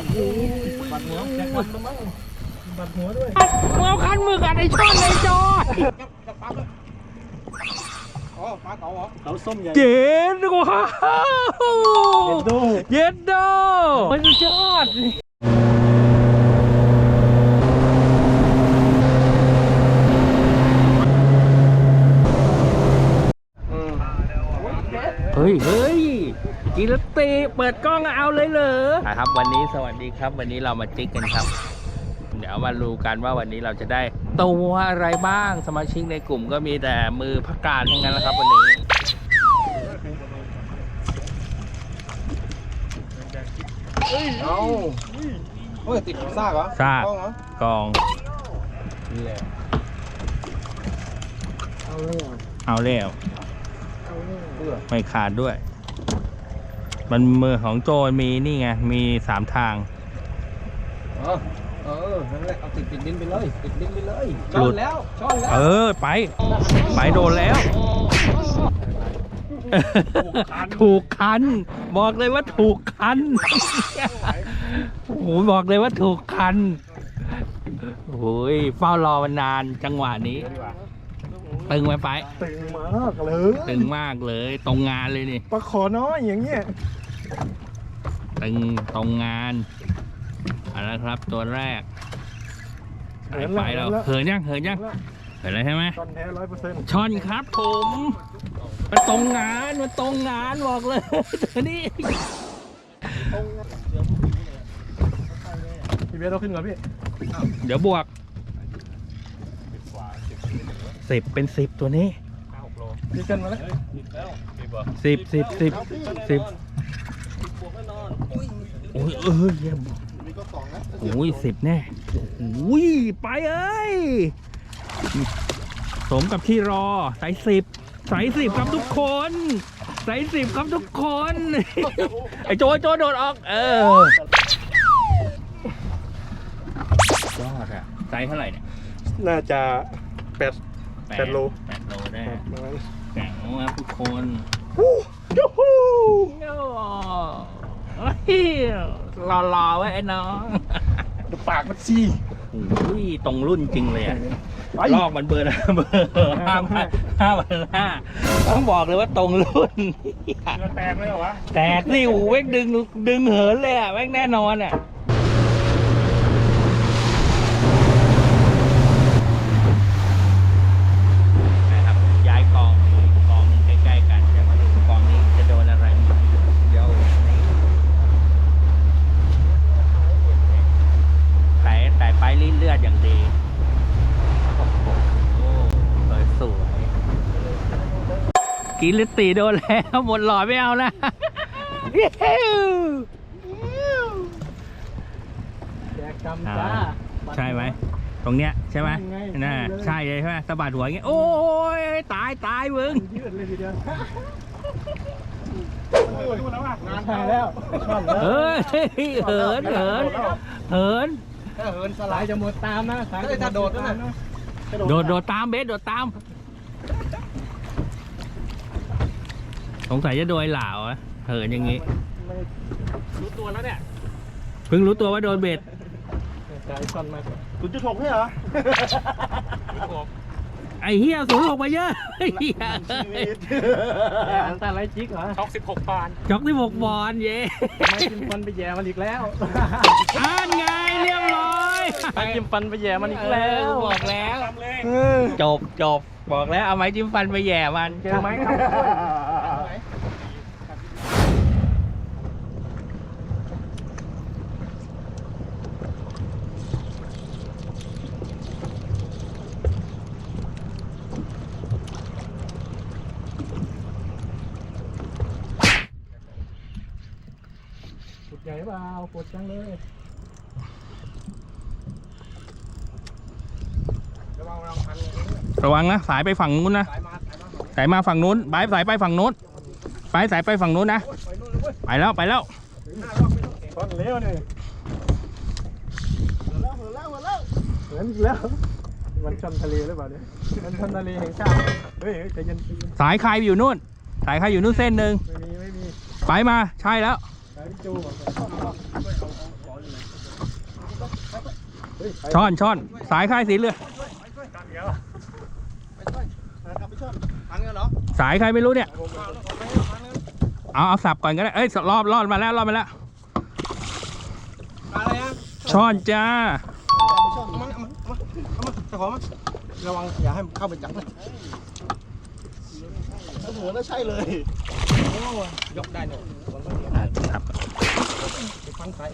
มั้งบัดหัวด้วยมึงเอาคันมือกันไอ้ช่อนไอ้จอยอ๋อปลาเก๋าเหรอเก๋าส้มใหญ่เจ็ดว้าวเย็นดูเย็ดโดมันยอดเฮ้ยเฮ้ย กิรติเปิดกล้องเอาเลยเหรอครับ วันนี้สวัสดีครับ วันนี้เรามาจิกกันครับ เดี๋ยวมาดูกันว่าวันนี้เราจะได้ตัวอะไรบ้างสมาชิกในกลุ่มก็มีแต่มือพักการทั้งนั้นแหละครับ วันนี้เอาเฮ้ยติดซากเหรอซากกล้องเหรอกองนี่แหละเอาเลยเหรอเอาแล้วเอาเลยเพื่อไม่ขาดด้วย มันมือของโจรมีนี่ไง มีสามทาง เออ เออนั่นแหละเอาติดติดดินไปเลย ติดดินไปเลยหช้อลุนด แล้วช้อนแล้วเออ ไป ไปโดนแล้ว ถูกคัน บอกเลยว่าถูกคัน โอ้โหบอกเลยว่าถูกคันโอ้ยเฝ้ารอมานานจังหวะนี้ ตึงไหมไป ตึงมากเลย ตึงมากเลย ตรงงานเลยนี่ ปลาขอน้อยอย่างเงี้ย ตึงตรงงานเอาละครับตัวแรกสายไฟเราเหินยังเหินยังเหินแล้วใช่ไหมช้อนแท้ร้อยเปอร์เซ็นต์ช่อนครับผมมันตรงงานมันตรงงานบอกเลยเดี๋ยวนี้พี่เบสเราขึ้นก่อนพี่ เดี๋ยวบวกสิบเป็นสิบตัวนี้พี่ขึ้นมาแล้วสิบสิบสิบสิบ โอ้ยเออเยี่ยมมีก็สองนะโอ้ยสิบแน่โอ้ยไปเอ้ยสมกับที่รอสายสิบสายสิบครับทุกคนสายสิบครับทุกคน ไอ้โจโจโดดออก เออยอดอะไซส์เท่าไหร่เนี่ย น่าจะแปดแปดโลแปดโลได้ประมาณแข็งมากทุกคนยูฮูโอ้ย รอรอๆไว้ไอ้น้องดูปากมันซี่โอ้ยตรงรุ่นจริงเลยอะไปลอกมันเบอร์นะเบอร์ห้าพันห้าพันห้าต้องบอกเลยว่าตรงรุ่นแตกเลยเหรอวะ แตกนี่โอ้โหแม่งดึงดึงเหินเลยอะแม่งแน่นอนอะนะครับย้ายกองกองใกล้ๆกันจะมาดูกองนี้จะโดนอะไรไหมเดี๋ยวนี่แต่แต่ไปลิ้นเลือดอย่างดีโอ้โหสวยสวย กินลิตตีโดนแล้วหมดหลอดไม่เอานะแจกกำจ้าใช่ไหม ตรงเนี้ยใช่ไหมใช่ไงน่าใช่เลยใช่เลยใช่ไหมสะบัดหัวอย่างเงี้ย โอ้ยตายตายมึงยืดเลยทีเดียวใช่แล้วช่อนแล้วเฮ้ยเหินเหินเหินถ้าเหินสลายจะหมดตามนะสายถ้าโดดนั่นน่ะโดดโดดตามเบสโดดตาม สงสัยจะโดยเหล่าอะเหินอย่างงี้ รู้ตัวแล้วเนี่ยเพิ่งรู้ตัวว่าโดนเบ็ดสายช่อนมาคุณจะถกให้เหรอ ไอ้เฮียสูงลงมาเยอะเหี้ยอันตรายจิกเหรอช็อกสิบหกปานจอกที่หกบอลเย่ไม่จิ้มฟันไปแย่มันอีกแล้วอ่านไงเรียบร้อยไม่จิ้มฟันไปแย่มันอีกแล้วเออบอกแล้วจบจบบอกแล้วเอาไม้จิ้มฟันไปแย่มันเจอไหมครับ เปล่ากดจังเลยระวังระวังพันเลยระวังนะสายไปฝั่งนู้นนะสายมาสายมาสายมาฝั่งนู้นบายสายไปฝั่งนู้นไปสายไปฝั่งนู้นนะ ไปนู่นเลยเว้ยไปแล้วไปแล้วถึงหน้ารอบไม่ต้องเก่งก้อนเลี้ยวนี่เหินแล้วเหินแล้วเหินแล้วเหินอีกแล้วมันชนทะเลหรือเปล่าเนี่ยมันชนทะเลแห่งชาติเฮ้ยเฮ้ยใจเย็นใจเย็นสายใครอยู่นู่น สายใครอยู่นู่นเส้นหนึ่งไม่มีไม่มี ไปมาใช่แล้วสายจูบอกเลย เฮ้ยไป ช่อนช่อนสายค่ายสีเรือกันเดี๋ยวนะครับพี่ชอนพันกันเหรอสายใครไม่รู้เนี่ย เอาเอาสับก่อนก็ได้เอ้ยรอบรอดมาแล้วรอดมาแล้วอะไรอะช่อนจ้าพี่ชอนเอามาเอามาเอามาเอามาจะขอมาระวังอย่าให้มันเข้าไปจับนะโอ้โหแล้วใช่เลยยกได้เนี่ยครับฟันสาย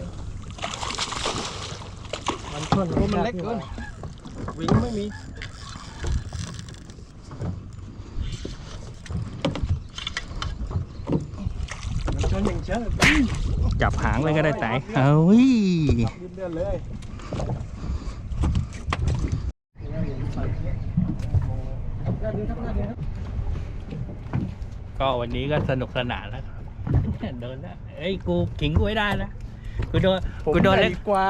มันชนตัวมันเล็กเกินวิ่งไม่มีมันชนอย่างเชื่อจับหางเลยก็ได้แต่เอ้ยยืดเดือนเลยก็วันนี้ก็สนุกสนานแล้วครับโดนแล้วเอ้ยกูขิงกูไม่ได้นะ กูโดนกูโดนเล็กกว่า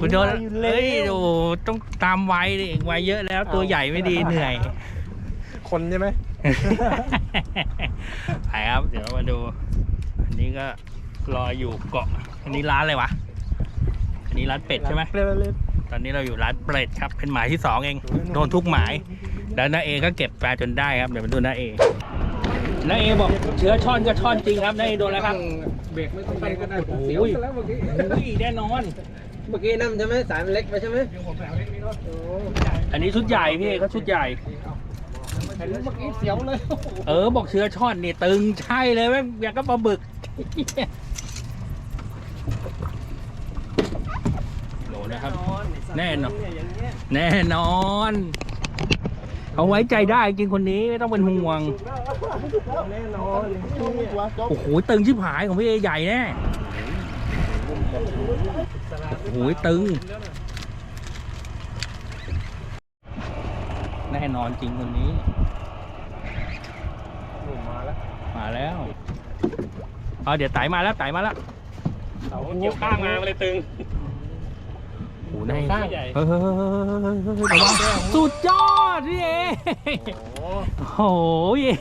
กูโดนอยู่เลเอ้ยยโอ้ต้องตามวัยดิวัยเยอะแล้วตัวใหญ่ไม่ดีเหนื่อย คนใช่ไหม ไปครับ เดี๋ยวมาดู อันนี้ก็รออยู่เกาะ อันนี้ร้านอะไรวะ อันนี้ร้านเป็ดใช่ไหมเปรี้ยวเลยตอนนี้เราอยู่ร้านเป็ดครับ เป็นหมายที่สองเอง โดนทุกหมาย แล้วน้าเอก็เก็บปลาจนได้ครับ เดี๋ยวมาดูน้าเอน้าเอบอกเชื้อช่อนก็ช่อนจริงครับน้าเอโดนแล้วครับ เบรกไม่ต้องเบรกก็ได้โอ้เสียยวซะแล้วเมื่อกี้อุ้ยแน่นอน เมื่อกี้นั่นใช่ไหมสายมันเล็กไปใช่ไหมอันนี้ชุดใหญ่พี่เขาชุดใหญ่ เห็นเมื่อกี้เสียวเลยเออบอกเชื้อช่อนนี่ตึงใช่เลยแม่งอยากก็ปลาบึกโดนนะครับ แน่นอน แน่นอน เขาไว้ใจได้จริงคนนี้ไม่ต้องเป็นห่วง แน่นอนโอ้โหตึงชิบหายของพี่เอใหญ่แน่โอ้โหตึง แน่นอนจริงคนนี้ มาแล้วมาแล้วเอาเดี๋ยวไต่มาแล้วไต่มาแล้วเสาเกี่ยวข้างมาเลยตึง โอ้โหได้ข้างใหญ่เฮ้ยเฮ้ยเฮ้ยเฮ้ยเฮ้ยระวังสุดยอดพี่เอโอ้โอ้โหพี่เอ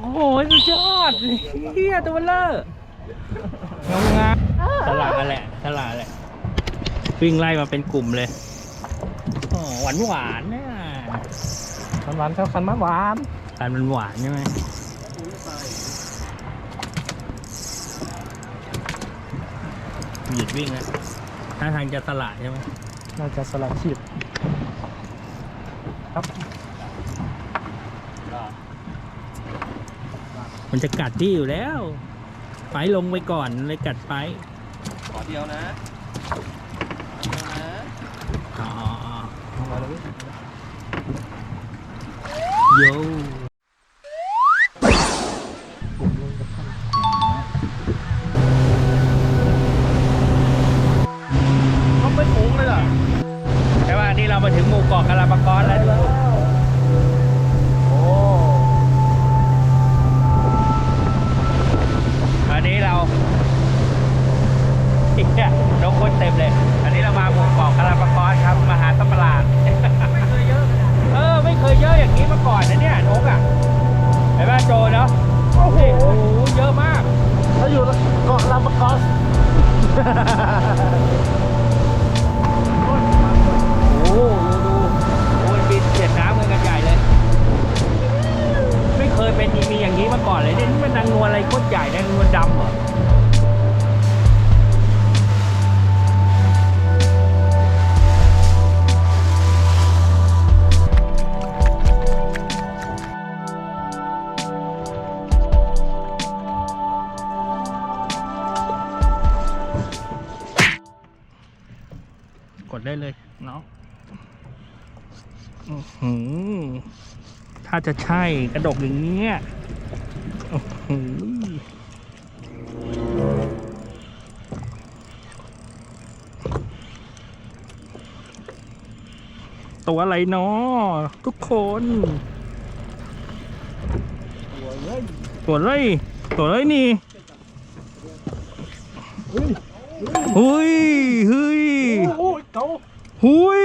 โอ้โหสุดยอดเฮียตัวเบลเลอร์งามงามตลาดแหละตลาดแหละวิ่งไล่มาเป็นกลุ่มเลยโอ้หวานหวานๆนะคันหวานเข้าคันมะหวานการมันหวานใช่ไหมหยุดวิ่งแล้ว ถ้าทางจะสละใช่ไหมน่าจะสลัดขีดครับมันจะกัดที่อยู่แล้วไปลงไปก่อนเลยกัดไปขอเดียวนะอ๋อโยเขา ถ้าจะใช่กระดกอย่างเงี้ยอื้อหือตัวอะไรเนาะทุกคน ตัวอะไรตัวอะไรนี่เฮ้ยเฮ้ยเฮ้ยโอ้ยเขาหุย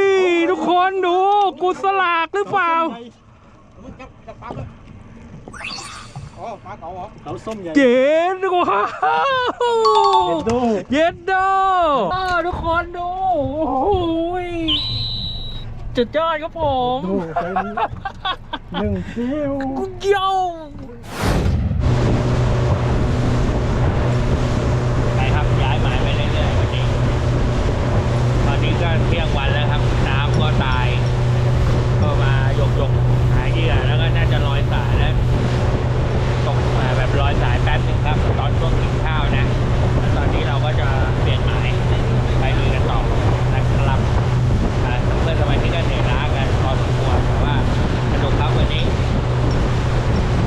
ทุกคนดู กูสลากหรือเปล่ามึงจับจับ ปั๊บเลยอ๋อปลาเก๋าเหรอเขาส้มใหญ่เย็นว้าวเอ็นโดเย็นโดอ้าวทุกคนดู โอ้โหยจุดยอดครับผมดูใส่หนึ่งเที่ยวกุเกี่ยวไปครับย้ายหมายไปเรื่อยๆวันนี้ตอนนี้ก็เที่ยงวันแล้วครับ น้ำก็ตาย ก็มาหยกหยกๆหาเหยื่อแล้วก็น่าจะลอยสายแล้วตกมาแบบลอย สายแป๊บนึงครับ ตอนช่วงกินข้าวนะแล้วตอนนี้เราก็จะเปลี่ยนหมายไปลุยกันต่อนะครับอ่าเพื่อนสมัยที่ก็เหนื่อยล้ากันพอสมควรแต่ว่าสนุกครับวันนี้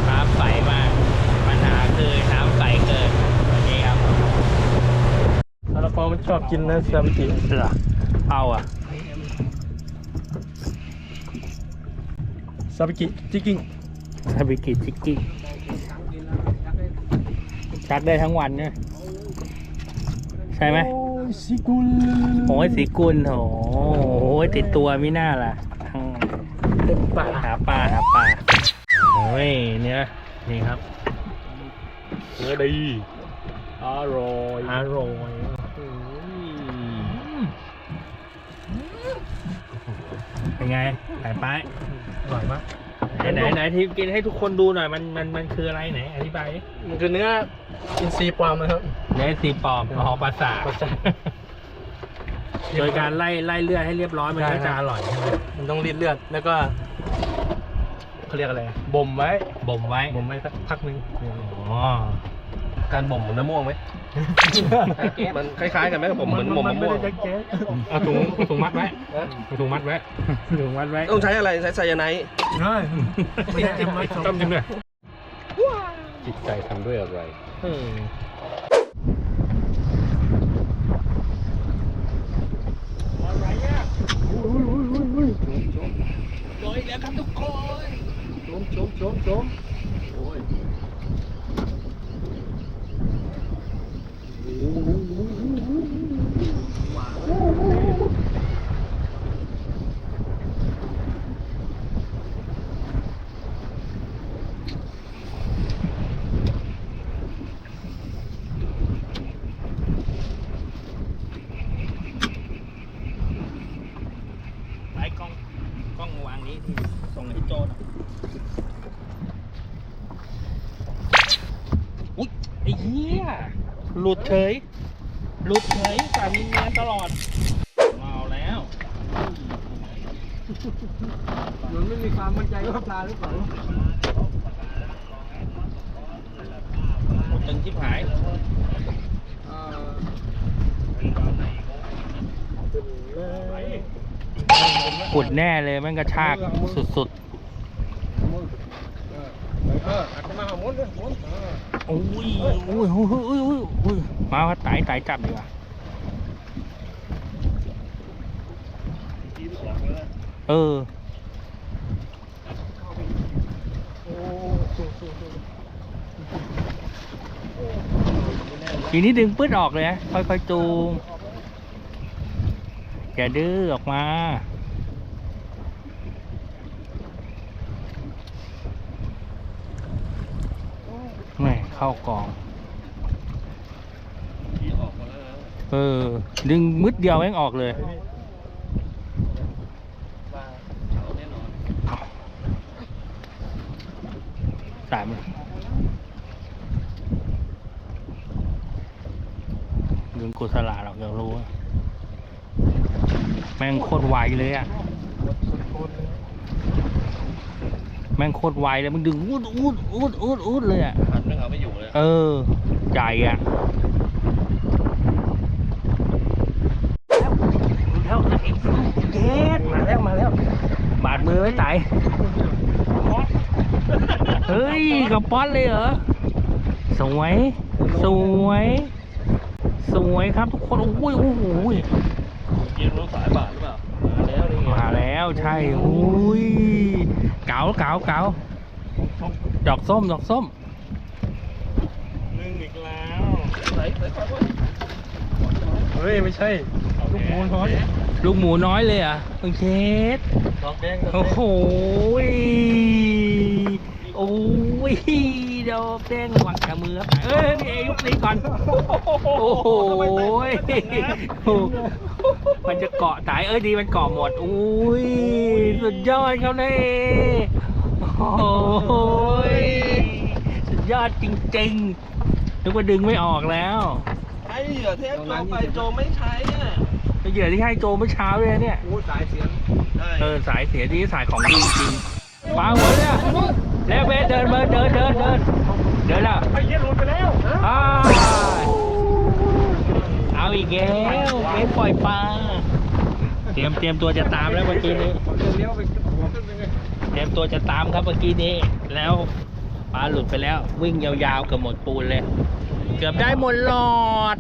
น้ำใสมากปัญหาคือน้ำใสเกินวันนี้ครับซาลาเปามันชอบกินนะซาบิกิเหรอเอาอะซาบิกิจิกกิ้งซาบิกิจิกกิ้ง ชักได้ทั้งวันเนี่ยใช่ไหมโอ้ยซิกุลโอ้ยสีกุลโอ้โหติดตัวไม่น่าล่ะอืมเต็มปากหาปลาหาปลาโอ้ยเนี่ยนี่ครับเนื้อดีอร่อยอร่อยเป็นไงไหนไปอร่อยมาก ไหนไหนไหนที่กินให้ทุกคนดูหน่อยมันมันมันคืออะไรไหนอธิบายดิมันคือเนื้ออินทรีย์ปลอมนะครับ เนื้อสีปลอมอ๋อปลาสาทปลาสาท โดยการไล่ไล่เลือดให้เรียบร้อยมันก็จะอร่อยใช่ไหมมันต้องรีดเลือดแล้วก็เขาเรียกอะไรบ่มไว้บ่มไว้บ่มไว้สักพักหนึงอ๋อ การบ่มเหมือนน้ำม่วงไหม มันคล้ายๆกันไหมกับผมเหมือนบ่มมัมะไม่ม่วงได้แก๊สเอาถุงเอาถุงมัดไว้เอาถุงมัดไว้ถุงมัดไว้ต้องใช้อะไรใช้ไซยาไนด์ใช่ไม่ได้เอ็มไว้สองต้มจิ้มด้วยจิตใจทำด้วยอะไรอืมลอยแล้วครับทุกคนชมชมชมชมโอ้ย ไปกล้องกล้องวางนี้ที่ส่งให้โจหนอยอุ๊ย ไอ้เหี้ย หลุดเฉย หลุดเฉยสามีเนียนตลอดเอาแล้ว มันไม่มีความมั่นใจว่าปลาหรือเปล่าตึงชิบหายอ่ากุดแน่เลยมันกระชากสุดเมาหามุนเลยมุนๆอุ้ยอุ้ยอุ้ยอุ้ยอุ้ยอุ้ยมาว่าไต่ไต่จับดีกว่าเออทีนี้ดึงปื้ดออกเลยนะค่อยๆจูงอย่าดื้อออกมา แม่ เข้ากอง เออ ดึงมึดเดียวแม่งออกเลย สามเลยดึงกุศลาหรอกอยากรู้อะแม่งโคตรไวเลยอะ แม่งโคตรไวเลยมันดึงอูดอูดอูดอูดอูดเลยอะ อัดไม่เอาไม่อยู่เลย เออ ใหญ่อะแล้วไอ้เกดมาแล้วมาแล้ว บาดมือไว้ไตเฮ้ยกับป๊อตเลยเหรอ สวย สวย สวยครับทุกคน โอ้ยโอ้โหยิงรู้สายบาทหรือเปล่า มาแล้วนี่มาแล้วใช่อุ้ย เก๋าเก๋าเก๋าดอกส้ม ดอกส้ม นึ่งอีกแล้ว ไหนไหนไปวะ เฮ้ย ไม่ใช่ ลูกมูลพอดลูกหมูน้อยเลยเหรอะโอเคสดอกแดงดอกโอ้แดงโหยโอ้ยโดเด้งวางกับมือครับเอ้ยพี่เอยกนี้ก่อน โอ้โหมันจะเกาะสายเอ้ยดีมันเกาะหมดอุ้ยสุดยอดครับนี่โอ้ยสุดยอดจริงๆ นึกว่าดึงไม่ออกแล้วไอ้เหยื่อเทปโจไปโจไม่ใช้อะไปเหยื่อที่ให้โจเมื่อเช้าเลยเนี่ยโอ้สายเสียงได้เออสายเสียดีสายของดีจริงปาหัวเนี่ยแล้วเบสเดินเบสเดินเดินเดินเดินแล้วไอ้เหี้ยหลุดไปแล้วอ้าวเอาอีกแล้วเบสปล่อยปลาเตรียมเตรียมตัวจะตามแล้วเมื่อกี้นี้เลี้ยวไปหัวขึ้นไปไงเตรียมตัวจะตามครับเมื่อกี้นี้แล้ว ปลาหลุดไปแล้ว วิ่งยาวๆเกือบหมดปูนเลย เกือบได้หมดหลอด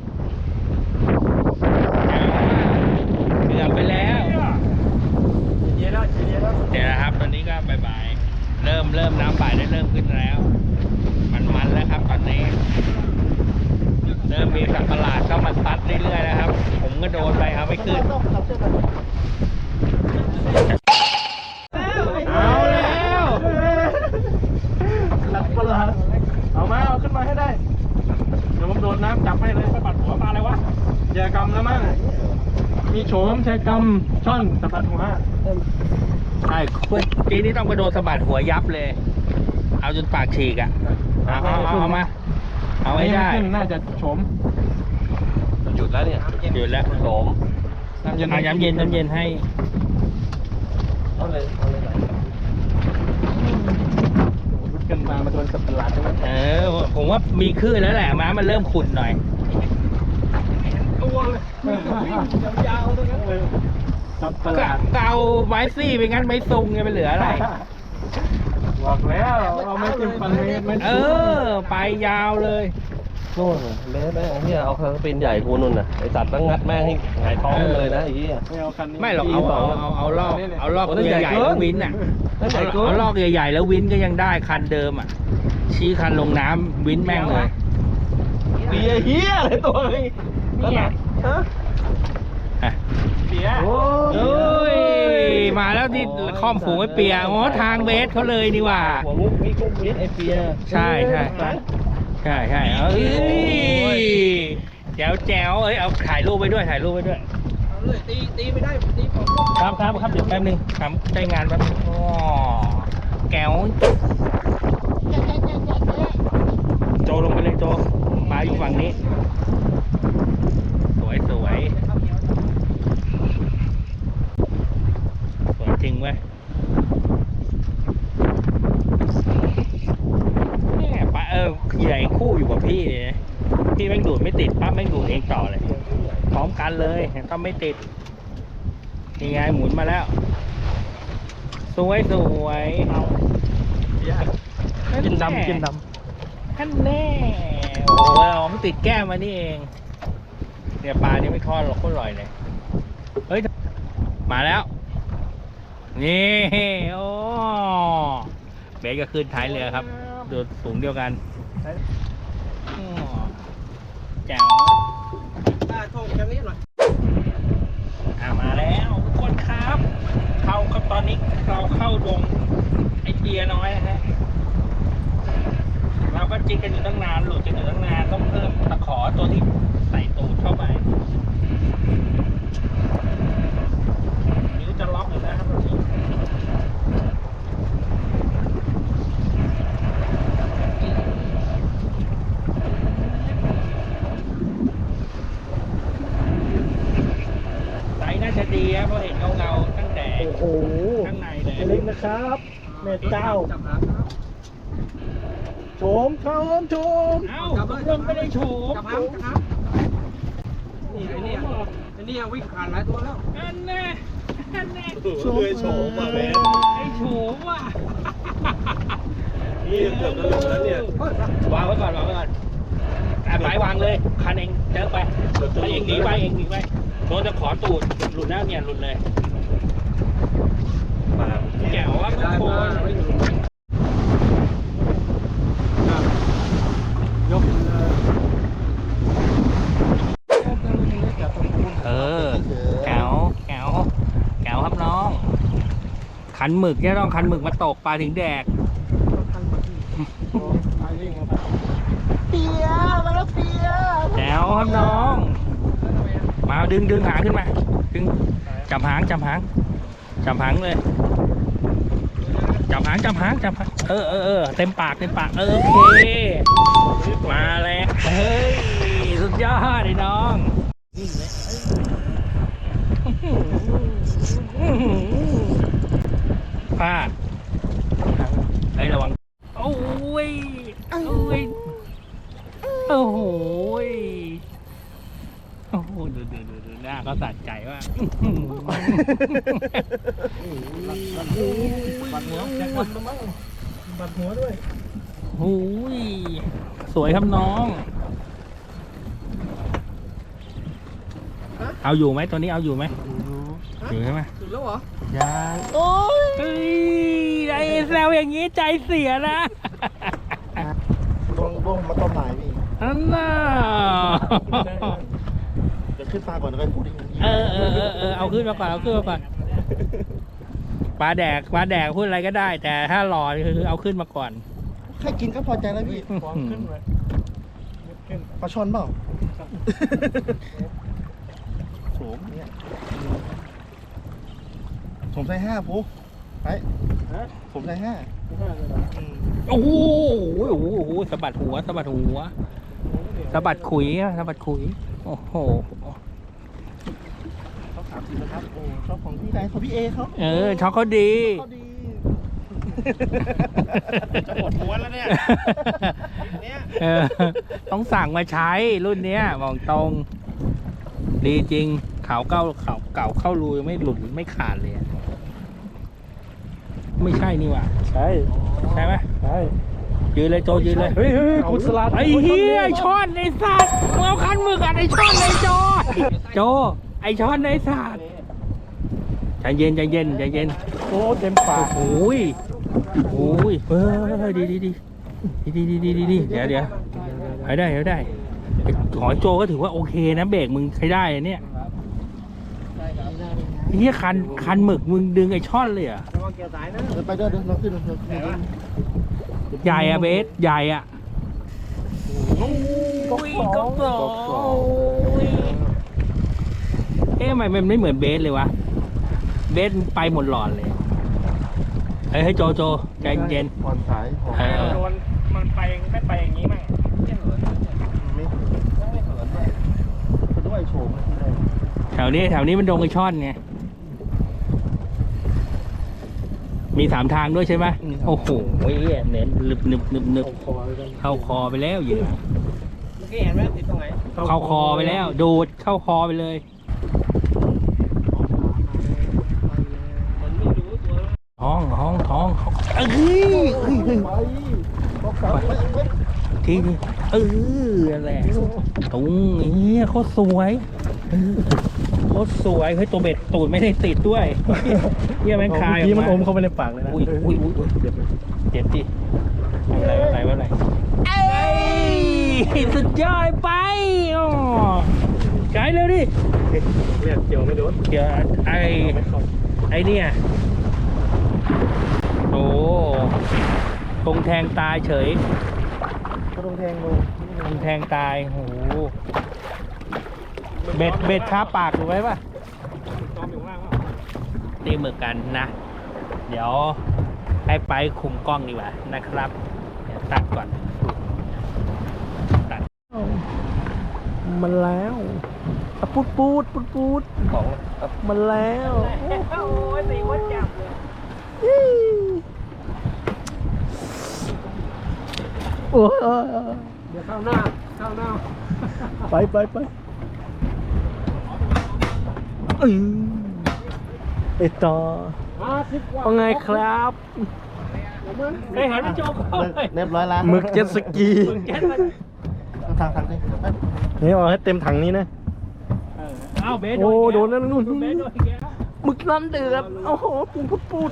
เกือบไปแล้วเดี๋ยวนะครับ ตอนนี้ก็บ่ายๆเริ่มเริ่มน้ำบ่ายได้เริ่มขึ้นแล้ว มันมันแล้วครับตอนนี้ เริ่มมีสัตว์ประหลาดเข้ามาซัดเรื่อยๆนะครับ ผมก็โดนไปเอาไม่ขึ้น เอาแล้ว หลักประหลาดเอามาเอาขึ้นมาให้ได้ เดี๋ยวผมโดดน้ำจับให้เลยไปปัดหัวปลาอะไรวะแยกรรมแล้วมั้ง มีโฉมแชกรรมช่อนสะบัดหัวใช่เมื่อกี้นี้ต้องไปโดนสะบัดหัวยับเลย เอาจนปากฉีกอะเอาเอาเอาเอามา เอาให้ได้ขึ้นน่าจะโฉมหยุดแล้วเนี่ยหยุดแล้วโสมน้ำเย็นเอาย้ำเย็นน้ำเย็นให้เอาเลยเอาเลยรุดกันมามาโดนสัตว์ประหลาดใช่ไหมเออผมว่ามีคลื่นแล้วแหละม้ามันเริ่มขุ่นหน่อย ตัวเลยยาวๆตรงนั้นเลยสัตว์ประหลาดเกาไม้ซี่ไปงั้นไม้ทรงไงไปเหลืออะไรบอกแล้วเอาไม่จิ้มฟันเมตรไม่เออ ไปยาวเลยโน่นแม่แม่เฮียเอาเครื่องเป็นใหญ่กูนุ่นน่ะไอสัตว์ต้องงัดแม่งให้หงายท้องเลยนะไอ้เหี้ยไม่เอาคันนี้ไม่หรอกเอาเอาเอาเอาลอกเอาลอกโอ้นั่นใหญ่ใหญ่ๆเกินแล้ววินอะนั่นใหญ่เกินเอาลอกใหญ่ๆแล้ววินก็ยังได้คันเดิมอะ ชี้คันลงน้ำวินแม่งเลยเบียเฮียอะไรตัวนี้ เนี่ยฮะอะเสียโอ้โอ้ยมาแล้วที่ข้อมฝูงไอ้เปียอ๋อทางเบสเขาเลยนี่หว่า หัวมุกมีกุ้งมิดไอเปียใช่ใช่ใช่ใช่เอ้ยแจ๋วแจ๋วเอ้ยเอาถ่ายรูปไปด้วยถ่ายรูปไปด้วย เอาเลยตีตีไม่ได้ตีปอกครับครับครับเดี๋ยวแป๊บนึงทำใช้งานแป๊บนึงอ๋อแก้วโจลงไปเลยโจปลาอยู่ฝั่งนี้ สวยสวยสวย จริงเว้ยเนี่ยปลาเออใหญ่คู่อยู่กับพี่เลยนะพี่แม่งดูดไม่ติดปั๊บแม่งดูดเองต่อเลย พร้อมกันเลยถ้าไม่ติดนี่ไงหมุนมาแล้ว สวยสวยกินดำกินดท่านแน่โอ้โหอ๋อมันติดแก้มมานี่เองเนี่ยปลานี่ไม่ทอดหรอกโคตรอร่อยเลยเฮ้ย มาแล้ว นี่โอ้เบสก็ขึ้นท้ายเรือครับโดดสูงเดียวกันอ้อแจ๋วตาโทงแค่นี้หน่อยอ่ามาแล้วทุกคนครับ เข้าครับตอนนี้เราเข้าดงไอเปียน้อยนะฮะเราก็จิกกันอยู่ตั้งนานหลุดกันอยู่ตั้งนานต้องเพิ่มตะขอตัวที่ใส่ตูดเข้าไปนิ้วจะล็อกอยู่แล้วครับตอนนี้ไซส์น่าจะดีครับเพราะเห็นเงาเงาๆตั้งแต่ำโอ้โห ข้างในเลย เล็กนะ ครับแม่เจ้าจับหางครับโฉมโฉมโฉมเอ้าลงไม่ได้โฉมจับหางจับหางนี่ไอ้เนี่ยไอ้เนี่ยวิ่งผ่านหลายตัวแล้วอันแน่อันแน่โฉมโฉมมาแม่ไอ้โฉมว่ะนี่เกือบจะหลุดแล้วเนี่ยวางไว้ก่อนวางไว้ก่อนอะไปวางเลยคันเองเจอไปไปเองหนีไปเองหนีไปโดนจะขอตูดหลุดแล้วเนี่ยหลุดเลย ครัทุกคนยกเออแกวแกวแกวครับน้อง คันหมึกเนี่ยต้องขันหมึกมาตกปลาถึงแดกเปียมาแล้วเปียแกวครับน้อง มาดึงดึงหางขึ้นมา ดึงจับหางจับหางจับหางเลย จับหางจับหางจับหางเออเออเออเต็มปากเต็มปากเออโอเคมาแล้วเฮ้ยสุดยอดเลยน้องพลาดเฮ้ยระวังโอ้ยโอ้ยโอ้โหยโอ้โหดูดูดูดูหน้าเขาสัดใจว่าก บัดหัวแจ็คบัดมั้งบัดหัวด้วยโอ้ยสวยครับน้อง เอาอยู่ไหมตัวนี้เอาอยู่ไหมอยู่ใช่ไหมสุดแล้วเหรอยังโอ้ยไอ้แซวอย่างนี้ใจเสียนะต้องต้องมาต้มหน่ายพี่อันน่าเดี๋ยวขึ้นปลาก่อนแล้วค่อยพูดอีกทีเออเออเออเออเอาขึ้นมาก่อนเอาขึ้นมาก่อน ปลาแดกปลาแดกพูดอะไรก็ได้ แต่ถ้าหล่อคือเอาขึ้นมาก่อน แค่กินก็พอใจแล้วพี่ฟองขึ้นเลยขึ้นปลาช่อนเปล่าโฉมเนี่ยผมใส่ห้าปุ๊ไปผมใส่ห้าอืมโอ้โหโอ้โหโอ้โหสะบัดหัวสะบัดหัวสะบัดขุยอะสะบัดขุย โอ้โหเขา สามสิบนะครับโอ้ชอบของพี่ไหนของพี่เอเขาเออช็อกเขาดี เขาดี จะหมดม้วนแล้วเนี่ยเนี่ยเออต้องสั่งมาใช้รุ่นเนี้ยบอกตรง ดีจริงขาวเก้าขาวเก่าเข้ารูยังไม่หลุดไม่ขาดเลยอะไม่ใช่นี่หว่าใช่ใช่ไหมใช่ยืนเลยโจยืนเลยเฮ้ยเฮ้ยคุณสลัดไอ้เหี้ยไอ้ช้อนไอ้สัตว์มึงเอาคันมือกัดไอ้ช้อนไอ้โจโจไอ้ ช้อนไอ้สัตว์ใจเย็นใจเย็นใจเย็นโอ้เต็มปากโอ้ยโอ้ยเฮ้ยดีดีดีดีดีดีดีดีเดี๋ยวเดี๋ยวให้ได้ให้ได้ไอ้หอยโจก็ถือว่าโอเคนะเบรกมึงใช้ได้อะเนี่ยไอ้เหี้ยคันคันหมึกมึงดึงไอ้ช่อนเลยเหรอะระวังเกี่ยวสายนะเดินไปเดินเดินเราขึ้นเราขึ้นใหญ่อะเบสใหญ่อะโอ้ยก็สองเอ๊ะ ทำไมมันไม่เหมือนเบสเลยวะ เบสไปหมดหลอดเลยเฮ้ยให้โจโจใจเย็น ผ่อนสายผ่อนเออ โดนมันไปไม่ไปอย่างนี้มั้งไม่เหินไม่เหินด้วยคือด้วยโฉมที่ได้ แถวนี้แถวนี้มันดงไอช่อนไง มีสามทางด้วยใช่ไหมโอ้โหเน้นนึบนึบนึบนึบคอเลยกันเข้าคอไปแล้วเหยื่อเมื่อกี้เห็นไหมติดตรงไหนเข้าคอไปแล้ว ดูดเข้าคอไปเลย มันไม่รู้ตัว ท้องท้องท้องเอ้ย เอ้ยเอ้ยไปบอกกลับไปไปทีนี้เออแหละตรงนี้โคตรสวยโคตรสวยเฮ้ยตัวเบ็ดตูดไม่ได้ติดด้วยเฮียแม่งคายออกพี่มันอมเข้าไปในปากเลยนะอุ้ยอุ้ยอุ้ยเจ็บเจ็บดิอะไรอะไรอะไรเอ้ยสุดยอดไปอ๋อใช้เร็วดิเรียเกี่ยวไม่โดนเดี๋ยวไอ้ไอเนี่ยโอ้ คงแทงตายเฉยก็ต้องแทงลงคงแทงตายโหเบ็ดเบ็ดคาปากถูกไหมป่ะจอมอยู่ข้างล่างว่าตีหมึกกันนะ เดี๋ยวให้ไปคุมกล้องดีกว่านะครับ เดี๋ยวตัดก่อนตัดมันแล้วปูดปูดปูดปูดของมันแล้ว โอ้ยตีวัดจับเลย อ้ยเดี๋ยวเข้าหน้าเข้าหน้าไปไปไปอืมไอต่อว่าไงครับเคยเห็นพี่โจ๊กไหมเรียบร้อยแล้วหมึกเจ็ตสกีเห็นมันทางทางนี่นี่เอาให้เต็มถังนี้นะ เอ้าเบสโอ้โดนแล้วนู่น เบสโดนอีกแล้วหมึกน้ำเดือดโอ้โหปูดปูด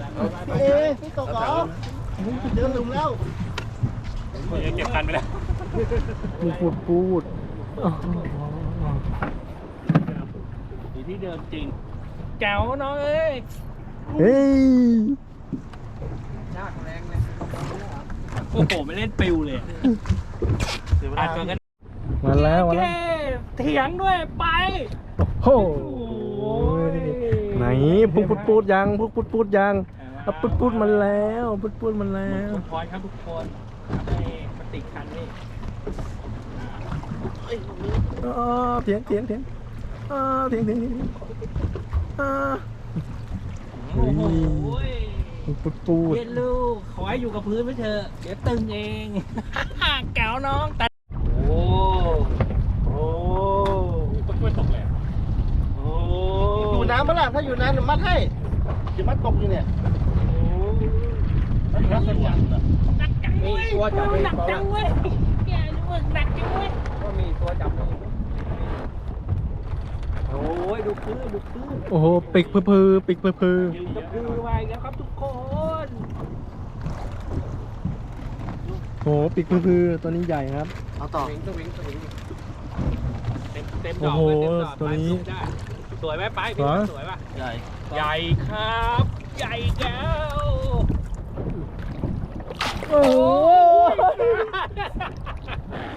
เอ๊ะพี่ตกเหรอเดินหลุมแล้ว เก็บคันไปแล้วปูดปูดปูดอยู่ที่เดิมจริงแจ๋วน้องเอ้ยเฮ้ยโอ้โหไม่เล่นปิวเลยเสียเวอัลาดกันกันมาแล้วมาโอแล้วเคเถียงด้วยไปโอ้โหโอ้ยไหนพุกปุดปูดยังพุกปุดปูดยังเอาปุดปูดมันแล้วปุดปูดมันแล้เมืองวชุมพรครับทุกคนนี่ มันติดคันนี่อ๋อเถียงเถียงเถียงอ๋อเถียงเถียงเถียงอ๋อเฮ้โอ้ยโหพุกปุดปูดเย็นลูกขอให้อยู่กับพื้นไว้เถอะเดี๋ยวตึงเองแก้วน้องแต่โอ้โอ้ต้นกล้วยตกเลยอะโอ้อยู่น้ำปะล่ะถ้าอยู่น้ำเดี๋ยวมัดให้จะมัดตกอยู่เนี่ยมัดเป็นยันนะ หนักจังเว้ยหนักจังเว้ยแกลูกหนักจังเว้ยก็มีตัวจับโอ้ยดูพื้นดูพื้นโอ้โหปิกพือๆปิกพือยืนกับพื้นไว้แล้วครับทุกคนโอ้โหปิกพือๆตัวนี้ใหญ่ครับเอาต่อสวิงสวิงเต็มเต็มดโอ้อกโหเต็มดอกตัวนี้สวยไหมไปสวยป่ะใหญ่ใหญ่ครับ ใหญ่แก้ว โอ้โห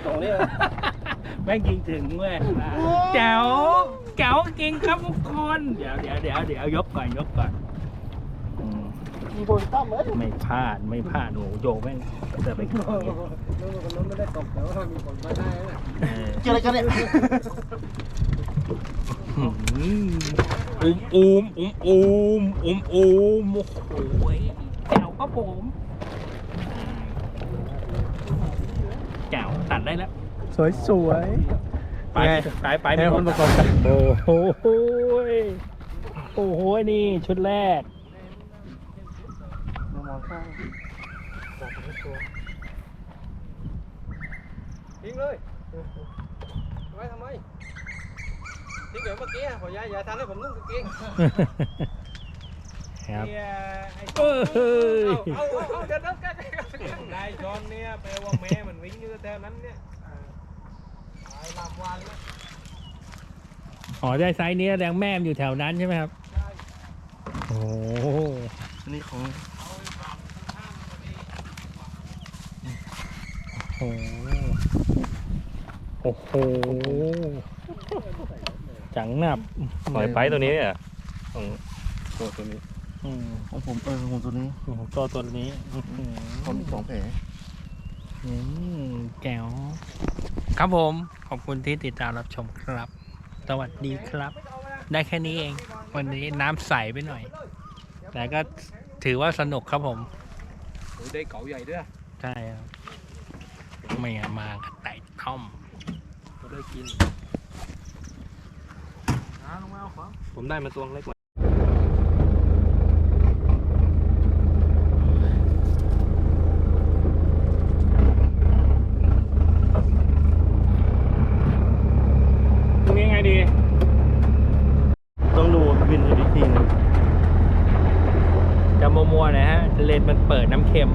ตรงนี้แม่งยิงถึงเว้ยแจ๋วแจ๋วจริงครับทุกคนเดี๋ยวเดี๋ยวเดี๋ยวเดี๋ยวยกก่อนยกก่อนอืมมีบนตั้มเลยไม่พลาดไม่พลาดโอ้โหโยแม่งจะไปก่อนไม่ได้ตกแต่ว่ามีคนมาได้นะเออเกี่ยวอะไรกันเนี่ยอุ้มอุ้มอุ้มอุ้มอุ้มอุ้มโอ้โหแจ๋วครับผม แจ๋วตัดได้แล้ว สวยสวยไปไงไปไปให้คนประกอบกันโอ้โหโอ้โหนี่ชุดแรกมองข้างทิ้งเลยไว้ทำไมทิ้งเดี๋ยวเมื่อกี้ขอยาอย่าทันให้ผมนุ่งกางเกง ครับเนี่ยไอ้เอ้ยเอาเอาเอาเดี๋ยวเดี๋ยวกันนายชอนเนี่ยแปลว่าแม่มันวิ่งอยู่แถวนั้นเนี่ยตายลำวันแล้วอ๋อได้ไซส์นี้แสดงแม่มนอยู่แถวนั้นใช่ไหมครับโอ้โหอันนี้ของโอ้โหโอ้โหจังหนับ หอยไปตัวนี้อะตัวตัวนี้ อืมของผมเออของตัวนี้โอ้โหตัวตัวนี้อื้อหือผมสองแผลอืมแก้ว ครับผมขอบคุณที่ติดตามรับชมครับ สวัสดีครับ ได้แค่นี้เอง วันนี้น้ำใสไปหน่อย แต่ก็ถือว่าสนุกครับผม ได้เก๋าใหญ่ด้วยใช่ครับไม่งั้นมากับไต่ท่อมก็ได้กิน ผมได้มาตัวเล็กกว่า ตรงนี้ไงดี ต้องดูบินอีกทีนึง จะ มันเปิดน้ำเค็ม